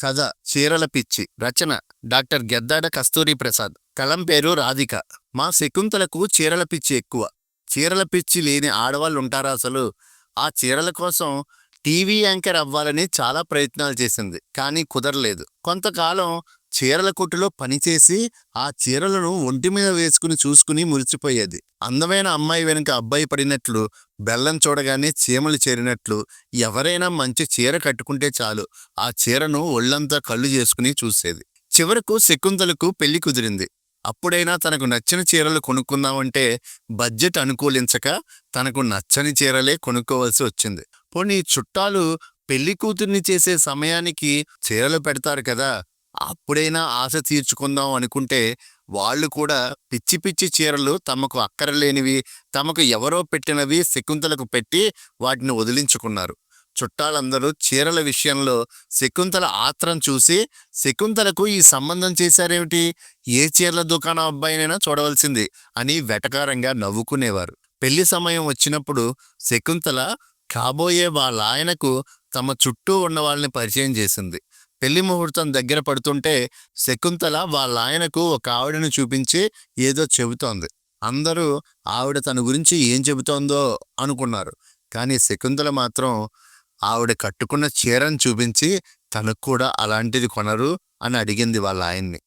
కథ చీరల పిచ్చి రచన డాక్టర్ గెద్దాడ కస్తూరి ప్రసాద్. కలం పేరు రాధిక. మా శకుంతలకు చీరల పిచ్చి ఎక్కువ. చీరల పిచ్చి లేని ఆడవాళ్ళు ఉంటారా అసలు? ఆ చీరల కోసం టీవీ యాంకర్ అవ్వాలని చాలా ప్రయత్నాలు చేసింది కానీ కుదరలేదు. కొంతకాలం చీరల కొట్టులో పనిచేసి ఆ చీరలను ఒంటి మీద వేసుకుని చూసుకుని మురిచిపోయేది అందమైన అమ్మాయి వెనుక అబ్బాయి పడినట్లు బెల్లం చూడగానే చీమలు చేరినట్లు ఎవరైనా మంచి చీర కట్టుకుంటే చాలు. ఆ చీరను ఒళ్ళంతా కళ్ళు చేసుకుని చూసేది. చివరకు శకుంతలకు పెళ్ళి కుదిరింది. అప్పుడైనా తనకు నచ్చిన చీరలు కొనుక్కుందామంటే బడ్జెట్ అనుకూలించక తనకు నచ్చని చీరలే కొనుక్కోవలసి వచ్చింది. పోనీ చుట్టాలు పెళ్ళి కూతుర్ని చేసే సమయానికి చీరలు పెడతారు కదా? అప్పుడైనా ఆశ తీర్చుకుందాం అనుకుంటే వాళ్ళు కూడా పిచ్చి పిచ్చి చీరలు తమకు అక్కరలేనివి తమకు ఎవరో పెట్టినవి శకుంతలకు పెట్టి వాటిని వదిలించుకున్నారు. చుట్టాలందరూ చీరల విషయంలో శకుంతల ఆత్రం చూసి శకుంతలకు ఈ సంబంధం చేశారేమిటి? ఏ చీరల దుకాణం అబ్బాయినైనా చూడవలసింది అని వెటకారంగా నవ్వుకునేవారు. పెళ్ళి సమయం వచ్చినప్పుడు శకుంతల కాబోయే వాళ్ళ ఆయనకు తమ చుట్టూ ఉన్న వాళ్ళని పరిచయం చేసింది. పెళ్ళి ముహూర్తం దగ్గర పడుతుంటే శకుంతల వాళ్ళ ఆయనకు ఒక ఆవిడను చూపించి ఏదో చెబుతోంది. అందరూ ఆవిడ తన గురించి ఏం చెబుతోందో అనుకున్నారు. కానీ శకుంతల మాత్రం ఆవిడ కట్టుకున్న చీరను చూపించి తనకు కూడా అలాంటిది కొనరు అని అడిగింది వాళ్ళ ఆయన్ని